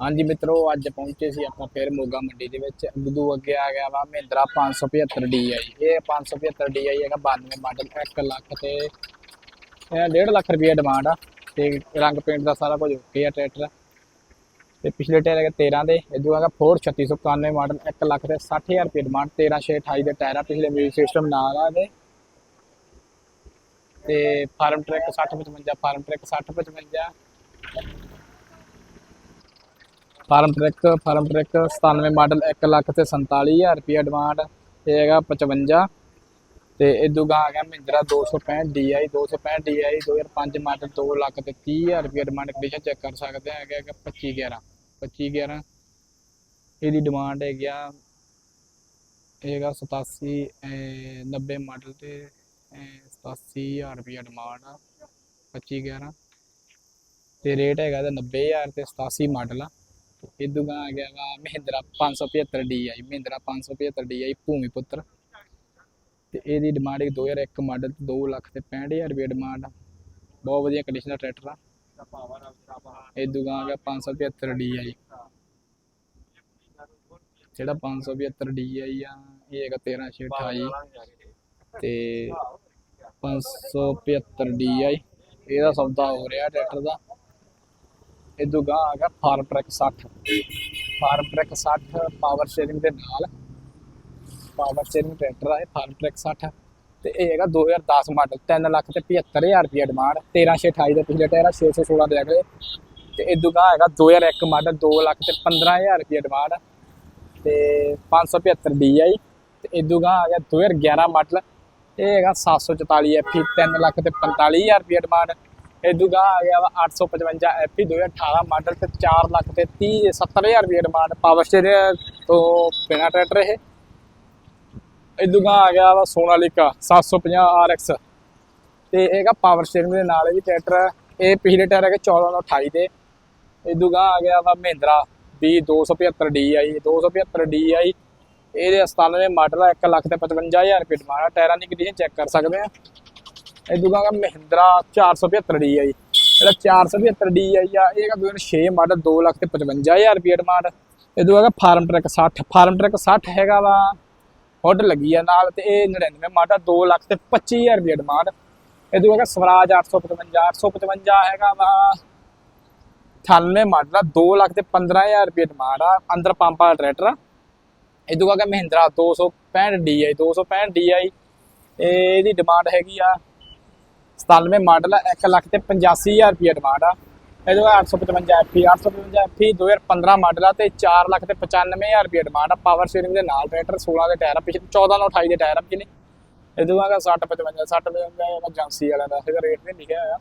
ਹਾਂਜੀ ਮਿੱਤਰੋ, ਅੱਜ ਪਹੁੰਚੇ ਸੀ ਆਪਾਂ ਫਿਰ ਮੋਗਾ ਮੰਡੀ ਦੇ ਵਿੱਚ। ਬਦੂ ਅੱਗੇ ਆ ਗਿਆ ਵਾ, ਮਹਿੰਦਰਾ 575 DI ਇਹ 575 DI ਹੈਗਾ 92 ਮਾਡਲ 1 ਲੱਖ ਤੇ, ਇਹ 1.5 ਲੱਖ ਰੁਪਏ ਡਿਮਾਂਡ ਆ। ਤੇ ਰੰਗ ਪੇਂਟ ਦਾ ਸਾਰਾ ਕੁਝ ਓਕੇ ਆ ਟਰੈਕਟਰ ਤੇ ਪਿਛਲੇ ਟਾਇਰ ਹੈਗੇ 13 ਦੇ ਇਦੋਂ ਹੈਗਾ ਫੋਰਡ 3691 ਮਾਡਲ 1 ਲੱਖ ਤੇ 60000 ਰੁਪਏ ਡਿਮਾਂਡ 13628 ਦੇ ਟਾਇਰ ਆ, ਪਿਛਲੇ ਮਿਊਜ਼ਿਕ ਸਿਸਟਮ ਨਾਲ ਆ ਦੇ ਤੇ Farmtrac 6055 Farmtrac 6055 Farmtrac Farmtrac 97 model 1 lakh ਤੇ 47000 ਰੁਪਏ ਡਿਮਾਂਡ ਇਹ ਹੈਗਾ 55 ਤੇ ਇਦੋਂ ਗਾ ਆ ਗਿਆ Mahindra 265 DI 265 DI 2005 model 2 lakh ਤੇ 30000 ਰੁਪਏ ਡਿਮਾਂਡ ਕੰਡੀਸ਼ਨ ਚੈੱਕ ਕਰ ਸਕਦੇ ਆ ਹੈਗਾ 25 11 25 11 ਇਹਦੀ ਡਿਮਾਂਡ ਹੈ ਗਿਆ ਇਹ ਹੈਗਾ 87 90 ਮਾਡਲ ਤੇ ਅਹ 87000 ਰੁਪਏ ਡਿਮਾਂਡ ਆ 25 11 ਤੇ ਰੇਟ ਹੈਗਾ ਇਹਦਾ 90000 ਤੇ 87 ਮਾਡਲ ਆ। ਇਦੋਂ ਗਾ ਆ ਗਿਆ ਵਾ ਮਹਿੰਦਰਾ 575 DI ਮਹਿੰਦਰਾ 575 DI ਭੂਮੀ ਪੁੱਤਰ ਤੇ ਇਹਦੀ ਡਿਮਾਂਡ ਹੈ 2001 ਮਾਡਲ 2 ਲੱਖ ਤੇ 65000 ਰੁਪਏ ਡਿਮਾਂਡ ਬਹੁਤ ਵਧੀਆ ਕੰਡੀਸ਼ਨ ਦਾ ਟਰੈਕਟਰ ਆ ਇਦੋਂ ਗਾ ਆ ਗਿਆ 575 DI ਜਿਹੜਾ 575 DI ਆ ਇਹ ਹੈਗਾ 13628 ਤੇ 575 DI ਇਹਦਾ ਸੌਦਾ ਹੋ ਰਿਹਾ ਟਰੈਕਟਰ ਦਾ ਇਦੋਂ ਗਾ ਆ ਗਿਆ Farmtrac 60 Farmtrac 60 power steering ਦੇ ਨਾਲ। ਪਾਵਰ ਸ਼ੇਅਰਿੰਗ ਟਰੈਕਟਰ ਆ ਇਹ, ਫਾਰਮ ਟਰੈਕ 60 ਤੇ ਇਹ ਹੈਗਾ 2010 ਮਾਡਲ 3 ਲੱਖ ਤੇ 75000 ਰੁਪਏ ਡਿਮਾਂਡ 1328 ਦੇ ਪਿਛਲੇ ਟਾਇਰ ਆ 616 ਦੇ ਅਗਲੇ। ਤੇ ਇਦੋਂ ਗਾ ਹੈਗਾ 2001 ਮਾਡਲ 2 ਲੱਖ ਤੇ 15000 ਰੁਪਏ ਡਿਮਾਂਡ ਤੇ 575 DI ਤੇ ਇਦੋਂ ਗਾ ਆ ਗਿਆ 2011 ਮਾਡਲ ਇਹ ਹੈਗਾ 744 FE 3 ਲੱਖ ਤੇ 45000 ਰੁਪਏ ਡਿਮਾਂਡ ਇਦੋਂ ਗਾ ਆ ਗਿਆ ਵਾ 855 FE 2018 ਮਾਡਲ ਤੇ 4 ਲੱਖ ਤੇ 30 70000 ਰੁਪਏ ਡਿਮਾਂਡ ਪਾਵਰ ਸਟੀਅਰਿੰਗ ਤੋਂ ਬਿਨਾ ਟਰੈਕਟਰ ਇਹ। ਇਦੋਂ ਗਾ ਆ ਗਿਆ ਵਾ ਸੋਨਾਲੀਕਾ 750 RX ਤੇ ਇਹ ਹੈਗਾ ਪਾਵਰ ਸਟੀਅਰਿੰਗ ਦੇ ਨਾਲ ਵੀ ਟਰੈਕਟਰ ਇਹ ਪਿਛਲੇ ਟਾਇਰ ਹੈਗੇ 14 ਤੋਂ 28 ਦੇ। ਇਦੋਂ ਗਾ ਆ ਗਿਆ ਵਾ ਮਹਿੰਦਰਾ B 275 DI 275 DI ਇਹਦੇ 97 ਮਾਡਲ ਆ 1 ਲੱਖ ਤੇ 55000 ਰੁਪਏ ਡਿਮਾਂਡ ਆ। ਟਾਇਰਾਂ ਦੀ ਕੰਡੀਸ਼ਨ ਚੈੱਕ ਕਰ ਸਕਦੇ ਆ। ਇਹ ਦੂਗਾ ਗਾ ਮਹਿੰਦਰਾ 475 DI ਜਿਹੜਾ 475 DI ਆ ਇਹ ਹੈਗਾ 2006 ਮਾਡਲ 2 ਲੱਖ ਤੇ 55000 ਰੁਪਏ ਡਿਮਾਂਡ ਇਹ ਦੂਗਾ ਗਾ ਫਾਰਮ ਟਰੱਕ 60 ਫਾਰਮ ਟਰੱਕ 60 ਹੈਗਾ ਵਾ। ਹੁੱਡ ਲੱਗੀ ਆ ਨਾਲ ਤੇ ਇਹ 99 ਮਾਡਲ 2 ਲੱਖ ਤੇ 25000 ਰੁਪਏ ਡਿਮਾਂਡ ਇਹ ਦੂਗਾ ਗਾ ਸਵਰਾਜ 855 855 ਹੈਗਾ ਵਾ। 98 ਮਾਡਲ ਆ 2 ਲੱਖ ਤੇ 15000 ਰੁਪਏ ਡਿਮਾਂਡ ਆ, ਅੰਦਰ ਪੰਪ ਵਾਲਾ ਟਰੈਕਟਰ ਆ। ਇਹ ਦੂਗਾ ਗਾ ਮਹਿੰਦਰਾ 265 DI 265 DI ਇਹਦੀ ਡਿਮਾਂਡ ਹੈਗੀ ਆ 97 ਮਾਡਲ ਆ 1 ਲੱਖ ਤੇ 85000 ਰੁਪਏ ਡਿਮਾਂਡ ਆ। ਇਹਦੇ ਬਾਅਦ 855 FE 855 FE 2015 ਮਾਡਲ ਆ ਤੇ 4 ਲੱਖ ਤੇ 95000 ਰੁਪਏ ਡਿਮਾਂਡ ਆ। ਪਾਵਰ ਸਟੀਅਰਿੰਗ ਦੇ ਨਾਲ ਟਰੈਕਟਰ 16 ਦੇ ਟਾਇਰ ਆ, ਪਿਛਲੇ 14 ਨਾਲ 28 ਦੇ ਟਾਇਰ ਆ ਪਿਛਲੇ ਇਹਦੇ ਬਾਅਦ 60 55 60 55 ਏਜੰਸੀ ਵਾਲਿਆਂ ਦਾ, ਇਹਦਾ ਰੇਟ ਨਹੀਂ ਲਿਖਿਆ ਹੋਇਆ।